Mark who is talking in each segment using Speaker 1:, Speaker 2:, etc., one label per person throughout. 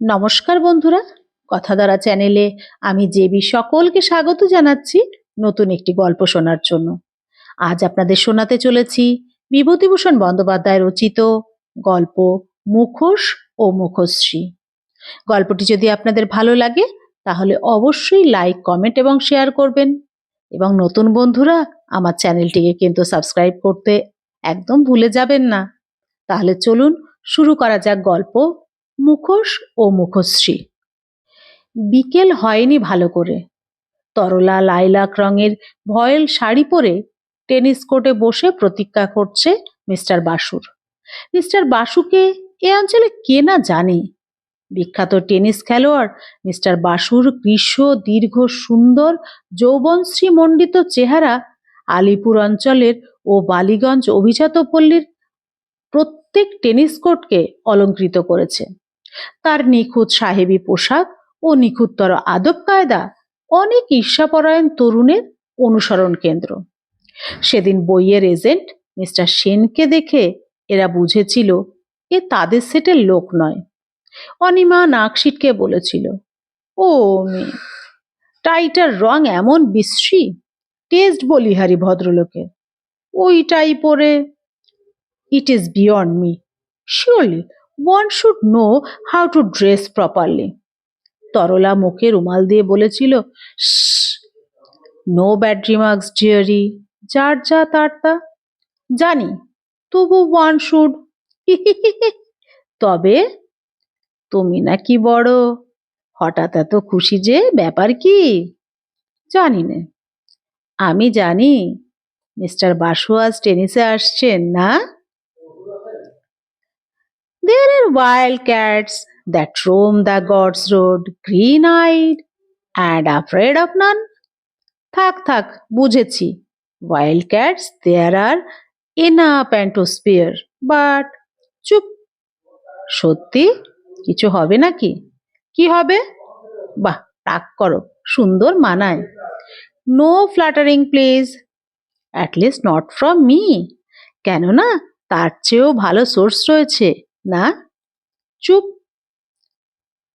Speaker 1: নমস্কার বন্ধুরা কথাধারা চ্যানেলে আমি জেবি সকলকে স্বাগত জানাচ্ছি নতুন একটি গল্প শোনার জন্য। আজ আপনাদের শোনাতে চলেছি বিভূতিভূষণ বন্দ্যোপাধ্যায় রচিত গল্প মুখোশ ও মুখশ্রী। গল্পটি যদি আপনাদের ভালো লাগে, তাহলে অবশ্যই লাইক, কমেন্ট এবং শেয়ার করবেন। এবং নতুন বন্ধুরা, আমার চ্যানেলটিকে কিন্তু সাবস্ক্রাইব করতে একদম ভুলে যাবেন না। তাহলে চলুন শুরু করা যাক গল্প মুখোশ ও মুখশ্রী। বিকেল হয়নি ভালো করে। তরলা লাইলাক রঙের ভয়েল শাড়ি পরে টেনিস কোর্টে বসে প্রতীক্ষা করছে মিস্টার বাসুর। মিস্টার বাসুকে এ অঞ্চলে কে না জানে? বিখ্যাত টেনিস খেলোয়াড় মিস্টার বাসুর গ্রীষ্ম, দীর্ঘ, সুন্দর যৌবনশ্রী মণ্ডিত চেহারা আলিপুর অঞ্চলের ও বালিগঞ্জ অভিজাত পল্লীর প্রত্যেক টেনিস কোর্টকে অলঙ্কৃত করেছে। তার নিখুঁত সাহেবী পোশাক ও নিখুঁততর আদব কায়দা অনেক ঈর্ষাপরায়ণ তরুণের অনুসরণ কেন্দ্র। সেদিন বইয়ের এজেন্ট মিস্টার সেনকে দেখে এরা বুঝেছিল এ তাদের সেটের লোক নয়। অনিমা নাক সিটকে বলেছিল, ও মেয়ে, টাইটার রং এমন বিশ্রী, টেস্ট বলিহারি ভদ্রলোকের। ওইটাই পরে, it is beyond me. Surely one should know how to dress properly Tarala মুখে রুমাল দিয়ে বলেছিল নো ব্যাড রিমার্কস ডিয়ারি যার যা তার তা। জানি, তবু ওয়ান শুড তবে তুমি নাকি বড়। হঠাৎ এত খুশি যে ব্যাপার কি? জানি না। আমি জানি মিস্টার বাসু আজ টেনিসে আসছেন না? There are wild cats that roam the God's road, green eyed and afraid of none. থাক থাক বুঝেছি। Wild cats there are enough and to spare but চুপ। সত্যি? কিছু হবে নাকি? কি হবে? বাহ টাক করো সুন্দর মানায়। No flattering please at least not from me কেননা তার চেয়েও ভালো সোর্স রয়েছে। না? চুপ।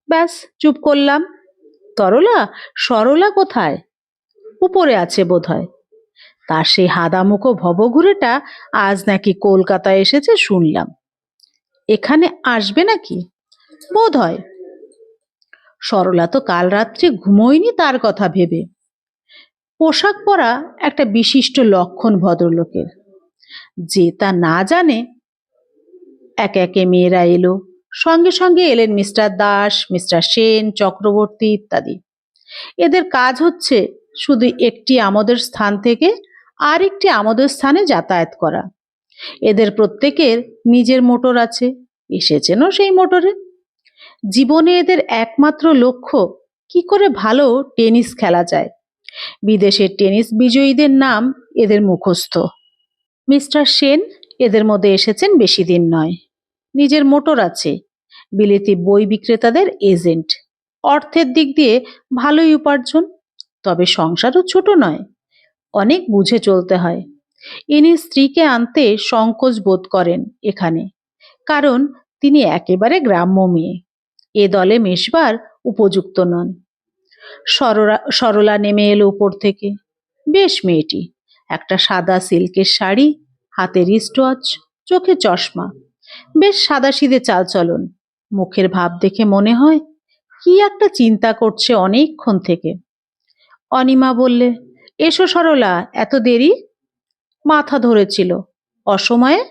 Speaker 1: ব্যাস, চুপ করলাম। তরলা, সরলা কোথায়? উপরে আছে বোধ হয় তার সেই হাদামুখো ভবঘুরেটা আজ নাকি কলকাতায় এসেছে শুনলাম। এখানে আসবে নাকি? বোধ হয় সরলা তো কাল রাত্রে ঘুমোয়নি তার কথা ভেবে। পোশাক পরা একটা বিশিষ্ট লক্ষণ ভদ্রলোকের। যে তা না জানে একে একে মেয়েরা এলো। সঙ্গে সঙ্গে এলেন মিস্টার দাস, মিস্টার সেন, চক্রবর্তী ইত্যাদি। এদের কাজ হচ্ছে শুধু একটি আমাদের স্থান থেকে আর একটি আমাদের স্থানে যাতায়াত করা। এদের প্রত্যেকের নিজের মোটর আছে। এসেছেনও সেই মোটরে। জীবনে এদের একমাত্র লক্ষ্য কি করে ভালো টেনিস খেলা যায়। বিদেশের টেনিস বিজয়ীদের নাম এদের মুখস্থ। মিস্টার সেন এদের মধ্যে এসেছেন বেশি দিন নয়। নিজের মোটর আছে। বিলেতি বই বিক্রেতাদের এজেন্ট। অর্থের দিক দিয়ে ভালোই উপার্জন, তবে সংসারও ছোট নয়। অনেক বুঝে চলতে হয়। ইনি স্ত্রীকে আনতে সংকোচ বোধ করেন এখানে, কারণ তিনি একেবারে গ্রাম্য মেয়ে। এ দলে মেশবার উপযুক্ত নন। সরলা সরলা নেমে এলো উপর থেকে। বেশ মেয়েটি, একটা সাদা সিল্কের শাড়ি হাতে রিস্টওয়াচ চোখে চশমা। বেশ সাদাসিদে চালচলন। মুখের ভাব দেখে মনে হয়, কি একটা চিন্তা করছে অনেকক্ষণ থেকে। অনিমা বললে, এসো সরলা, এত দেরি? মাথা ধরেছিল, অসময়ে?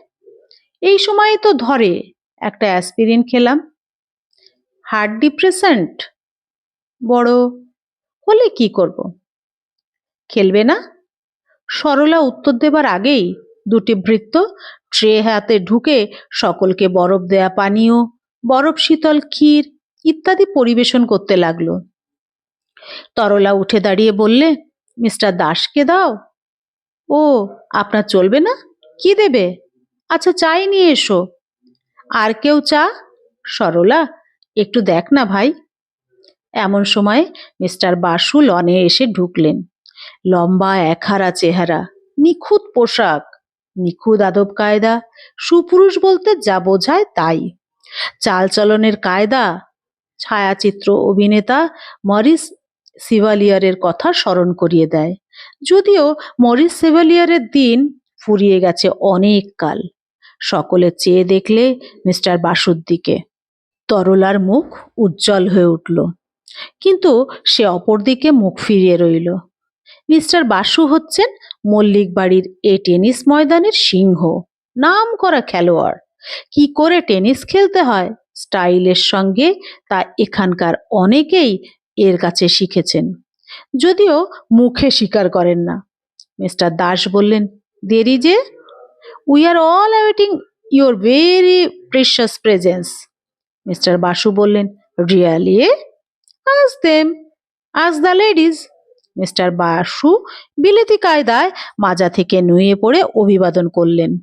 Speaker 1: এই সময়ে তো ধরে, একটা অ্যাসপিরিন খেলাম। হার্ট ডিপ্রেশান্ট বড়, হলে কি করব? খেলবে না? সরলা উত্তর দেবার আগেই দুটি বৃত্ত, ট্রে হাতে ঢুকে সকলকে বরফ দেয়া পানীয়, বরফ, শীতল ক্ষীর ইত্যাদি পরিবেশন করতে লাগল। তরলা উঠে দাঁড়িয়ে বললে, মিস্টার দাসকে দাও। ও, আপনার চলবে না? কি দেবে? আচ্ছা চাই নিয়ে এসো। আর কেউ চা? সরলা, একটু দেখ না ভাই। এমন সময় মিস্টার বাসু লনে এসে ঢুকলেন। লম্বা একহারা চেহারা, নিখুঁত পোশাক নিখুঁত আদব কায়দা, সুপুরুষ বলতে যা বোঝায় তাই। চালচলনের কায়দা, ছায়াচিত্র অভিনেতা মরিস সিভালিয়ারের কথা স্মরণ করিয়ে দেয়। যদিও মরিস সিভালিয়ারের দিন ফুরিয়ে গেছে অনেক কাল। সকলে চেয়ে দেখলে মিস্টার বাসুর দিকে তরলার মুখ উজ্জ্বল হয়ে উঠল। কিন্তু সে অপরদিকে মুখ ফিরিয়ে রইল। মিস্টার বাসু হচ্ছেন মল্লিক বাড়ির এ টেনিস ময়দানের সিংহ। নাম করা খেলোয়াড়। কি করে টেনিস খেলতে হয়? স্টাইলের সঙ্গে তা এখানকার অনেকেই এর কাছে শিখেছেন। যদিও মুখে স্বীকার করেন না। মিস্টার দাস বললেন, দেরি যে। We are all awaiting your very precious presence mister Basu বললেন really ask them ask the ladies mister Basu বিলেতি কায়দায় মাজা থেকে নুয়ে পড়ে অভিবাদন করলেন।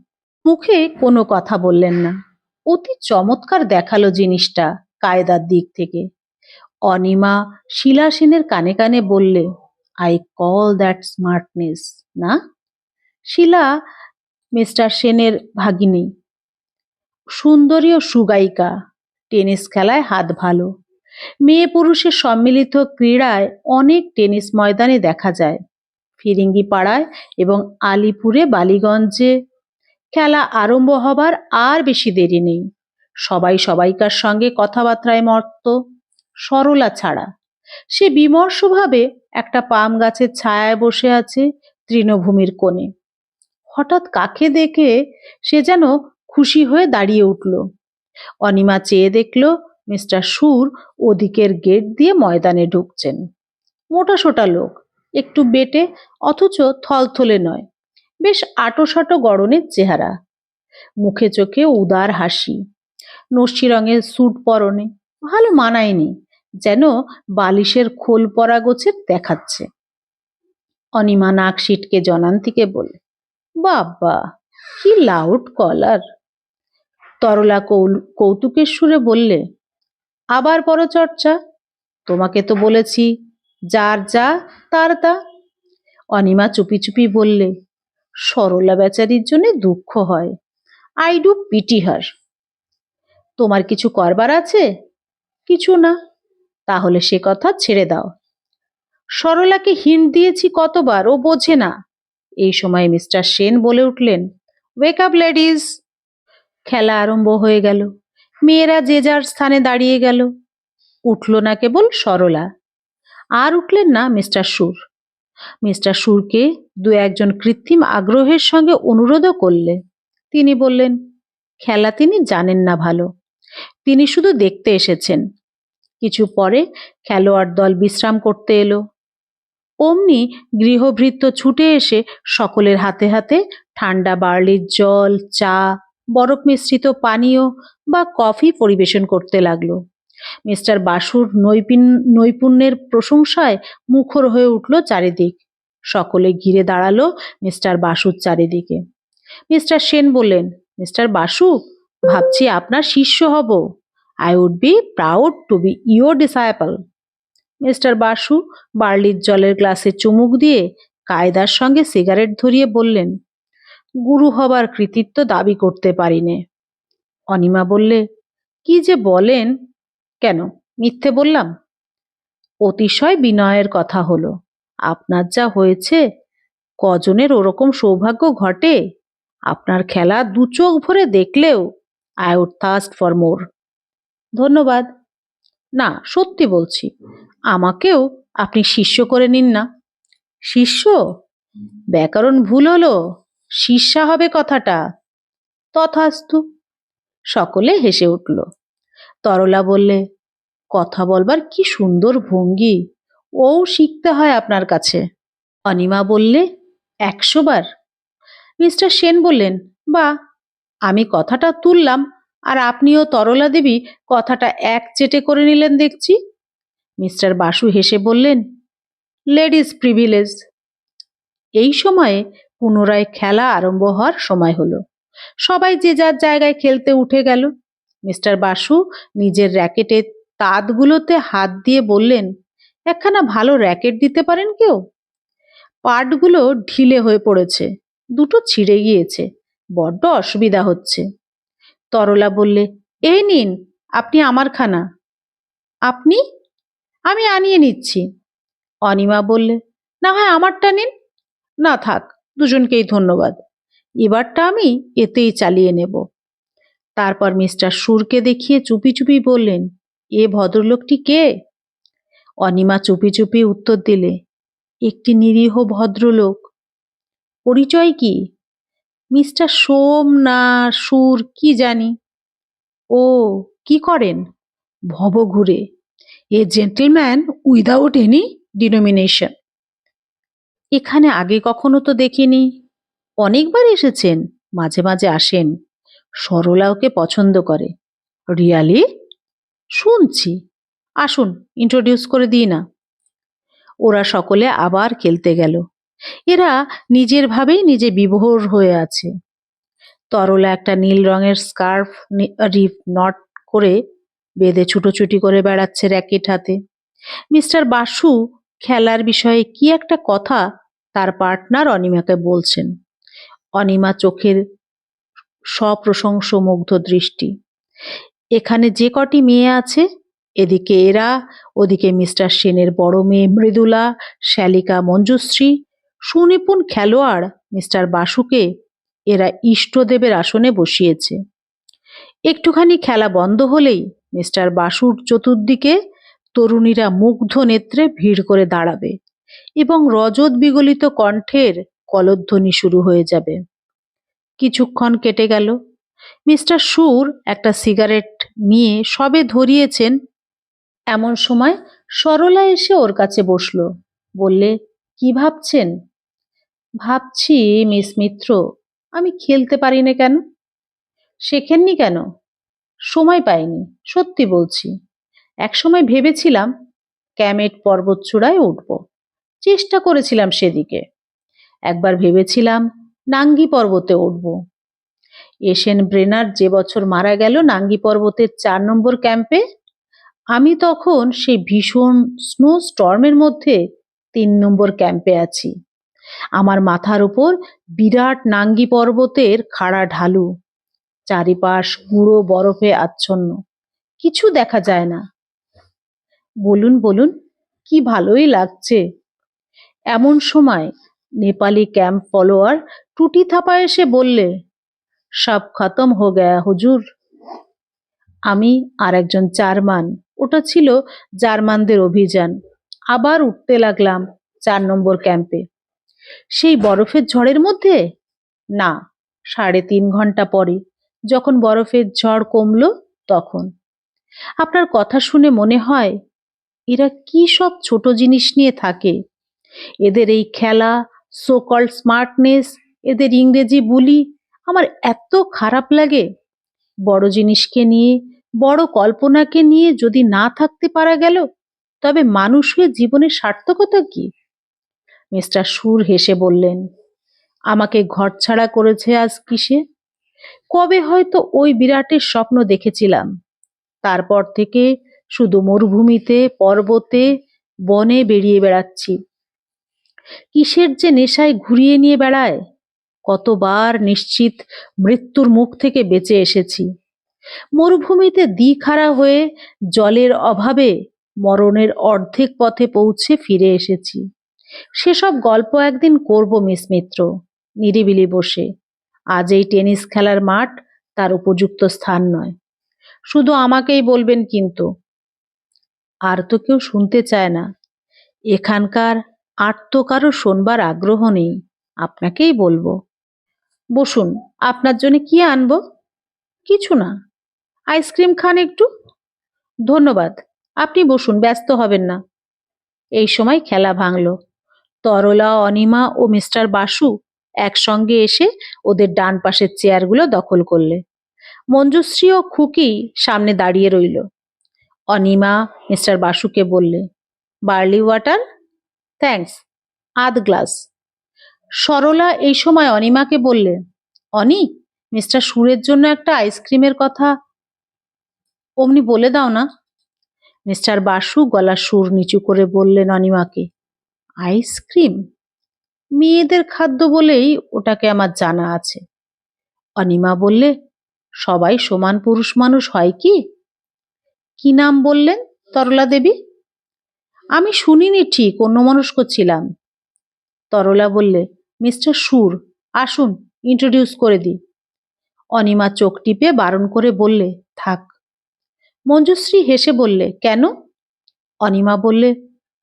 Speaker 1: মুখে কোনো কথা বললেন না। অতি চমৎকার দেখাল জিনিসটা কায়দার দিক থেকে। অনিমা শিলা সেনের কানে কানে বললে আই কল দ্যাট স্মার্টনেস না? শিলা, মিস্টার সেনের ভাগিনী। সুন্দরী ও সুগায়িকা, টেনিস খেলায় হাত ভালো। মেয়ে পুরুষের সম্মিলিত ক্রীড়ায় অনেক টেনিস ময়দানে দেখা যায়। ফিরিঙ্গি পাড়ায় এবং আলিপুরে বালিগঞ্জে খেলা আরম্ভ হবার আর বেশি দেরি নেই। সবাই সবাইকার সঙ্গে কথাবার্তায় মর্ত সরলা ছাড়া সে বিমর্ষভাবে একটা পাম গাছের ছায়ায় বসে আছে তৃণভূমির কোণে। হঠাৎ কাকে দেখে সে যেন খুশি হয়ে দাঁড়িয়ে উঠল। অনিমা চেয়ে দেখল মিস্টার সুর ওদিকের গেট দিয়ে ময়দানে ঢুকছেন। মোটা সোটা লোক, একটু বেটে, অথচ থলথলে নয়, বেশ আটোসাটো গড়নের চেহারা। মুখে চোখে উদার হাসি, নস্যি রঙের স্যুট পরনে, ভালো মানায়নি, যেন বালিশের খোল পরা গোছের দেখাচ্ছে। অনিমা নাক সিটকে জনান্তিকে বলে, বাবা, কি লাউড কলার! তরলা কৌতুকের সুরে বললে আবার পরচর্চা তোমাকে তো বলেছি, যার যা, তার তা। অনিমা চুপি চুপি বললে, সরলা বেচারির জন্য দুঃখ হয়। আই ডু পিটি হার তোমার কিছু করবার আছে? কিছু না। তাহলে সে কথা ছেড়ে দাও। সরলাকে হিন্ট দিয়েছি কতবার, ও বোঝে না। এই সময় মিস্টার সেন বলে উঠলেন ওয়েক আপ লেডিস খেলা আরম্ভ হয়ে গেল। মেয়েরা যে যার স্থানে দাঁড়িয়ে গেল। উঠল না কেবল সরলা। আর উঠলেন না মিস্টার সুর। মিস্টার সুরকে দু একজন কৃত্রিম আগ্রহের সঙ্গে অনুরোধও করলে। তিনি বললেন, খেলা তিনি জানেন না ভালো। তিনি শুধু দেখতে এসেছেন। কিছু পরে খেলোয়াড় দল বিশ্রাম করতে এলো। অমনি গৃহভৃত্য ছুটে এসে সকলের হাতে হাতে ঠান্ডা বার্লির জল, চা বরফ মিশ্রিত পানীয় বা কফি পরিবেশন করতে লাগল। মিস্টার বাসুর নৈপিন, নৈপুণ্যের প্রশংসায় মুখর হয়ে উঠল চারিদিক। সকলে ঘিরে দাঁড়াল মিস্টার বাসুর চারিদিকে। মিস্টার সেন বললেন, মিস্টার বাসু, ভাবছি আপনার শিষ্য হব। I would be proud to be your disciple mister Basu বার্লির জলের গ্লাসে চুমুক দিয়ে কায়দার সঙ্গে সিগারেট ধরিয়ে বললেন গুরু হবার কৃতিত্ব দাবি করতে পারিনে। অনিমা বললে, কি যে বলেন? কেন? মিথ্যে বললাম? অতিশয় বিনয়ের কথা হলো। আপনার যা হয়েছে, কজনের ওরকম সৌভাগ্য ঘটে? আপনার খেলা দু চোখ ভরে দেখলেও I would thirst for more ধন্যবাদ। না, সত্যি বলছি, আমাকেও আপনি শিষ্য করে নিন না। শিষ্য? ব্যাকরণ ভুল হলো? শিষ্যা হবে কথাটা। তথাস্তু। সকলে হেসে উঠল। তরলা বললে, কথা বলবার কি সুন্দর ভঙ্গি। ও শিখতে হয় আপনার কাছে। অনিমা বললে, একশো বার। মিস্টার সেন বললেন, বা, আমি কথাটা তুললাম আর আপনিও তরলা দেবী কথাটা এক চেটে করে নিলেন দেখছি। মিস্টার বাসু হেসে বললেন লেডিস প্রিভিলেজ এই সময়ে পুনরায় খেলা আরম্ভ হওয়ার সময় হলো। সবাই যে যার জায়গায় খেলতে উঠে গেল। মিস্টার বাসু নিজের র্যাকেটের তাঁতগুলোতে হাত দিয়ে বললেন, একখানা ভালো র্যাকেট দিতে পারেন কেউ? পাটগুলো ঢিলে হয়ে পড়েছে, দুটো ছিঁড়ে গিয়েছে, বড্ড অসুবিধা হচ্ছে। তরলা বললে, এই নিন, আপনি আমার খানা আপনি? আমি আনিয়ে নিচ্ছি। অনিমা বললে, না হয় আমারটা নিন? না থাক দুজনকেই ধন্যবাদ। এবারটা আমি এতেই চালিয়ে নেব। তারপর মিস্টার সুরকে দেখিয়ে চুপি চুপি বললেন, এ ভদ্রলোকটি কে? অনিমা চুপি চুপি উত্তর দিলে, একটি নিরীহ ভদ্রলোক। পরিচয় কি? মিস্টার সোম না সুর, কি জানি। ও, কি করেন? ভব ঘুরে। A gentleman without any denomination. এখানে আগে কখনো তো দেখিনি। অনেকবার এসেছেন, মাঝে মাঝে আসেন। সরলা ওকে পছন্দ করে। রিয়ালি? শুনছি। আসুন ইন্ট্রোডিউস করে দিই না। ওরা সকলে আবার খেলতে গেল। এরা নিজের ভাবেই নিজে বিভোর হয়ে আছে। তরলা একটা নীল রঙের স্কার্ফ রিফ নট করে বেঁধে ছুটোছুটি করে বেড়াচ্ছে র্যাকেট হাতে। মিস্টার বাসু, খেলার বিষয়ে কি একটা কথা তার পার্টনার অনিমাকে বলছেন, অনিমা চোখের সপ্রশংস মুগ্ধ দৃষ্টি। এখানে যে কটি মেয়ে আছে, এদিকে এরা, ওদিকে মিস্টার সেনের বড় মেয়ে মৃদুলা, শ্যালিকা মঞ্জুশ্রী, সুনিপুণ খেলোয়াড় মিস্টার বাসুকে এরা ইষ্টদেবের আসনে বসিয়েছে। একটুখানি খেলা বন্ধ হলেই মিস্টার বাসুর চতুর্দিকে তরুণীরা মুগ্ধ নেত্রে ভিড় করে দাঁড়াবে। এবং রজত বিগলিত কণ্ঠের কলধ্বনি শুরু হয়ে যাবে। কিছুক্ষণ কেটে গেল। মিস্টার সুর একটা সিগারেট নিয়ে সবে ধরিয়েছেন। এমন সময় সরলা এসে ওর কাছে বসল। বললে, কি ভাবছেন? ভাবছি, মিস মিত্র, আমি খেলতে পারি না কেন? শেখেননি কেন? সময় পাইনি, সত্যি বলছি। একসময় ভেবেছিলাম ক্যামেট পর্বতচূড়ায় উঠব। চেষ্টা করেছিলাম সেদিকে। একবার ভেবেছিলাম নাঙ্গি পর্বতে উঠব। এশিয়ান ব্রেনার যে বছর মারা গেল নাঙ্গি পর্বতের চার নম্বর ক্যাম্পে, আমি তখন সেই ভীষণ স্নো স্টর্মের মধ্যে তিন নম্বর ক্যাম্পে আছি। আমার মাথার উপর বিরাট নাঙ্গি পর্বতের খাড়া ঢালু, চারিপাশ গুঁড়ো বরফে আচ্ছন্ন, কিছু দেখা যায় না। বলুন বলুন, কি ভালোই লাগছে। এমন সময় নেপালি ক্যাম্প ফলোয়ার টুটি থাপা এসে বললে, সব খতম হো গয়া হুজুর। আমি আর একজন জার্মান। ওটা ছিল জার্মানদের অভিযান। আবার উঠতে লাগলাম চার নম্বর ক্যাম্পে। সেই বরফের ঝড়ের মধ্যে? না, সাড়ে তিন ঘণ্টা পরে। যখন বরফের ঝড় কমলো তখন। আপনার কথা শুনে মনে হয় এরা কি সব ছোট জিনিস নিয়ে থাকে? এদের এই খেলা সোকল স্মার্টনেস এদের ইংরেজি বুলি আমার এত খারাপ লাগে। বড় জিনিসকে নিয়ে, বড় কল্পনাকে নিয়ে যদি না থাকতে পারা গেল, তবে মানুষ হয়ে জীবনের সার্থকতা কি? মিস্টার সুর হেসে বললেন, আমাকে ঘরছাড়া করেছে আজ কিসে? কবে হয়তো ওই বিরাটের স্বপ্ন দেখেছিলাম। তারপর থেকে শুধু মরুভূমিতে, পর্বতে, বনে বেরিয়ে বেড়াচ্ছি। কিসের যে নেশায় ঘুরিয়ে নিয়ে বেড়ায়? কতবার নিশ্চিত মৃত্যুর মুখ থেকে বেঁচে এসেছি। মরুভূমিতে দিখারা হয়ে জলের অভাবে মরণের অর্ধেক পথে পৌঁছে ফিরে এসেছি। সেসব গল্প একদিন করব মিস মিত্র, নিরিবিলি বসে। আজ এই টেনিস খেলার মাঠ তার উপযুক্ত স্থান নয়। শুধু আমাকেই বলবেন কিন্তু। আর তো কেউ শুনতে চায় না। এখানকার আর তো কারও শোনবার আগ্রহ নেই। আপনাকেই বলব। বসুন, আপনার জন্য কি আনব? কিছু না। আইসক্রিম খান একটু। ধন্যবাদ, আপনি বসুন, ব্যস্ত হবেন না। এই সময় খেলা ভাঙল। তরলা, অনিমা ও মিস্টার বাসু একসঙ্গে এসে ওদের ডান পাশের চেয়ারগুলো দখল করলে। মঞ্জুশ্রী ও খুকি সামনে দাঁড়িয়ে রইল। অনিমা, মিস্টার বাসুকে বললে, বার্লি ওয়াটার? থ্যাঙ্কস আধ গ্লাস। সরলা এই সময় অনিমাকে বললে, অনি, মিস্টার সুরের জন্য একটা আইসক্রিমের কথা অমনি বলে দাও না। মিস্টার বাসু গলার সুর নিচু করে বললেন অনিমাকে, আইসক্রিম? মেয়েদের খাদ্য বলেই ওটাকে আমার জানা আছে। অনিমা বললে, সবাই সমান পুরুষ মানুষ হয় কি? কি নাম বললেন তরলা দেবী? আমি শুনিনি ঠিক, অন্যমনস্ক ছিলাম। তরলা বললে, মিস্টার সুর, আসুন ইন্ট্রোডিউস করে দিই। অনিমা চোখ টিপে বারণ করে বললে, থাক। মঞ্জুশ্রী হেসে বললে, কেন? অনিমা বললে,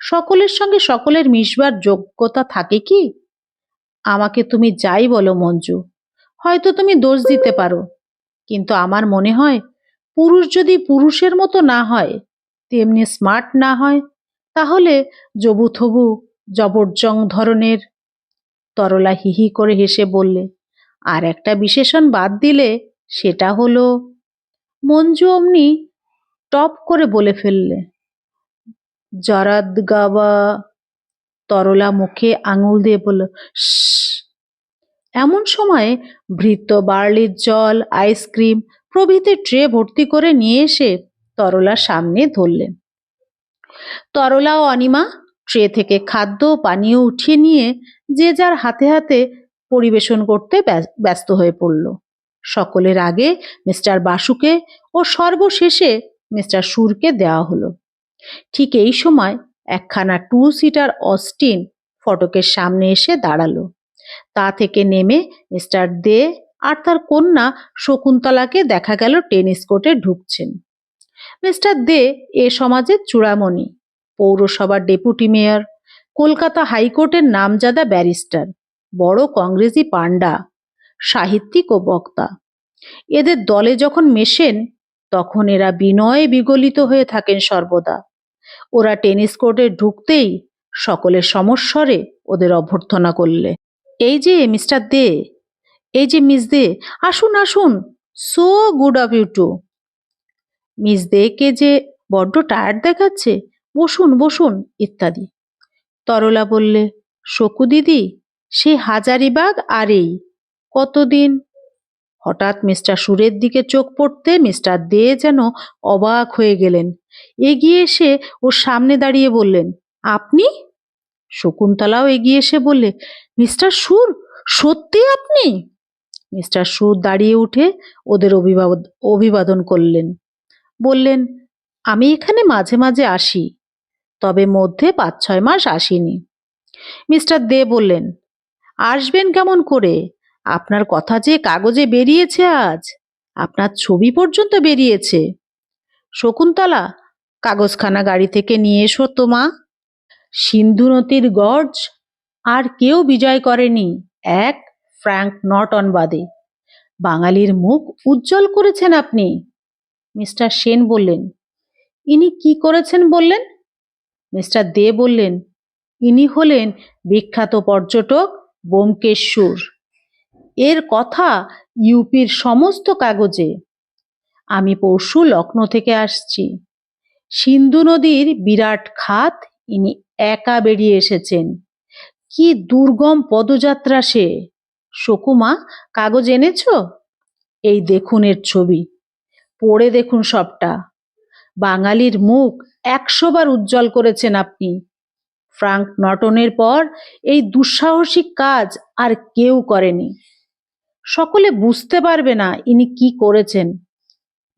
Speaker 1: সকলের সঙ্গে সকলের মিশবার যোগ্যতা থাকে কি? আমাকে তুমি যাই বলো, মঞ্জু, হয়তো তুমি দোষ দিতে পারো, কিন্তু আমার মনে হয়, পুরুষ যদি পুরুষের মতো না হয়, তেমনি স্মার্ট না হয় তাহলে জবুথবু জবরজং ধরনের। তরলা হিহি করে হেসে বললে, আর একটা বিশেষণ বাদ দিলে সেটা হলো মঞ্জু অমনি টপ করে বলে ফেললে, জরাদ গাবা তরলা মুখে আঙুল দিয়ে বলল এমন সময়ে ভৃত্য বার্লির জল, আইসক্রিম প্রভৃতি ট্রে ভর্তি করে নিয়ে এসে তরলার সামনে ধরলেন। তরলা ও অনিমা, ট্রে থেকে খাদ্য ও পানীয় উঠিয়ে নিয়ে যে যার হাতে হাতে পরিবেশন করতে ব্যস- ব্যস্ত হয়ে পড়ল। সকলের আগে মিস্টার বাসুকে ও সর্বশেষে মিস্টার সুরকে দেওয়া হলো। ঠিক এই সময় একখানা টু সিটার অস্টিন ফটকের সামনে এসে দাঁড়াল। তা থেকে নেমে মিস্টার দে আর তার কন্যা শকুন্তলাকে দেখা গেল টেনিস কোর্টে ঢুকছেন। মিস্টার দে এ সমাজের চূড়ামণি, পৌরসভার ডেপুটি মেয়র, কলকাতা হাইকোর্টের নামজাদা ব্যারিস্টার, বড় কংগ্রেসি পাণ্ডা, সাহিত্যিক ও বক্তা। এদের দলে যখন মেশেন, তখন এরা বিনয়ে বিগলিত হয়ে থাকেন সর্বদা। ওরা টেনিস কোর্টে ঢুকতেই সকলের সমস্বরে ওদের অভ্যর্থনা করলে। এই যে মিস্টার দে, এই যে মিস দে, আসুন আসুন so good of you to miss দেকে যে বড্ড টায়ার্ড দেখাচ্ছে, বসুন বসুন, ইত্যাদি। তরলা বললে শকু দিদি, সে হাজারিবাগ আর এই, কতদিন? হঠাৎ মিস্টার সুরের দিকে চোখ পড়তে মিস্টার দে যেন অবাক হয়ে গেলেন। এগিয়ে এসে ওর সামনে দাঁড়িয়ে বললেন, আপনি? শকুন্তলাও এগিয়ে এসে বললে মিস্টার সুর, সত্যি আপনি? মিস্টার সুর দাঁড়িয়ে উঠে ওদের অভিবাদ, অভিবাদন করলেন। বললেন, আমি এখানে মাঝে মাঝে আসি, তবে মধ্যে পাঁচ ছয় মাস আসিনি। মিস্টার দে বললেন, আসবেন কেমন করে? আপনার কথা যে কাগজে বেরিয়েছে আজ, আপনার ছবি পর্যন্ত বেরিয়েছে। শকুন্তলা, কাগজখানা গাড়ি থেকে নিয়ে এসো তো মা। সিন্ধু নদীর গর্জ আর কেউ বিজয় করেনি, এক ফ্র্যাঙ্ক নটন বাদে। বাঙালির মুখ উজ্জ্বল করেছেন আপনি। মিস্টার সেন বললেন, ইনি কি করেছেন বললেন? মিস্টার দে বললেন, ইনি হলেন বিখ্যাত পর্যটক বোমকেশ্বর এর কথা ইউপির সমস্ত কাগজে। আমি পরশু লখনৌ থেকে আসছি। সিন্ধু নদীর বিরাট খাত ইনি একা বেরিয়ে এসেছেন। কি দুর্গম পদযাত্রা সে! শকুমা, কাগজ এনেছ? এই দেখুন এর ছবি। পড়ে দেখুন সবটা। বাঙালির মুখ একশোবার উজ্জ্বল করেছেন আপনি। ফ্রাঙ্ক নটনের পর এই দুঃসাহসিক কাজ আর কেউ করেনি। সকলে বুঝতে পারবে না ইনি কি করেছেন।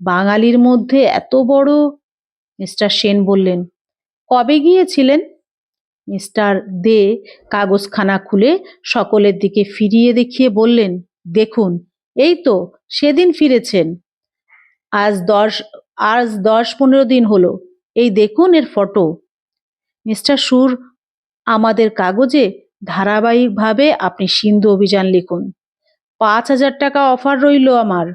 Speaker 1: বাঙালির মধ্যে এত বড় মিস্টার সেন বললেন, কবে গিয়েছিলেন? মিস্টার দে কাগজখানা খুলে সকলের দিকে ফিরিয়ে দেখিয়ে বললেন, দেখুন, এই তো সেদিন ফিরেছেন। আজ দশ আজ দশ পনেরো দিন হলো। এই দেখুন এর ফটো। মিস্টার সুর, আমাদের কাগজে ধারাবাহিকভাবে আপনি সিন্ধু অভিযান লিখুন। পাঁচ হাজার টাকা অফার রইল আমার।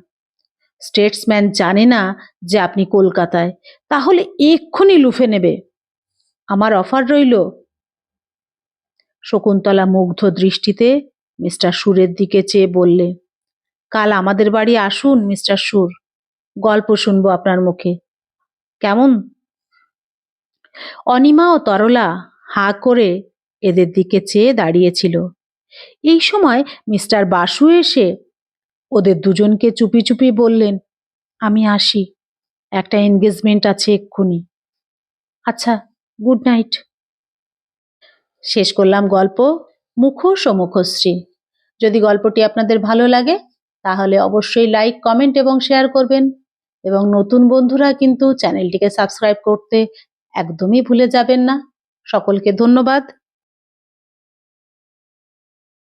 Speaker 1: স্টেটসম্যান জানে না যে আপনি কলকাতায়। তাহলে এক্ষুনি লুফে নেবে। আমার অফার রইল। শকুন্তলা মুগ্ধ দৃষ্টিতে মিস্টার সুরের দিকে চেয়ে বললে, কাল আমাদের বাড়ি আসুন মিস্টার সুর। গল্প শুনব আপনার মুখে। কেমন? অনিমা ও তরলা হাঁ করে এদের দিকে চেয়ে দাঁড়িয়েছিল। এই সময় মিস্টার বাসু এসে ওদের দুজনকে চুপি চুপি বললেন, আমি আসি। একটা এনগেজমেন্ট আছে এক্ষুনি। আচ্ছা গুড নাইট। শেষ করলাম গল্প মুখোশ ও মুখশ্রী। যদি গল্পটি আপনাদের ভালো লাগে, তাহলে অবশ্যই লাইক, কমেন্ট এবং শেয়ার করবেন। এবং নতুন বন্ধুরা কিন্তু চ্যানেলটিকে সাবস্ক্রাইব করতে একদমই ভুলে যাবেন না। সকলকে ধন্যবাদ।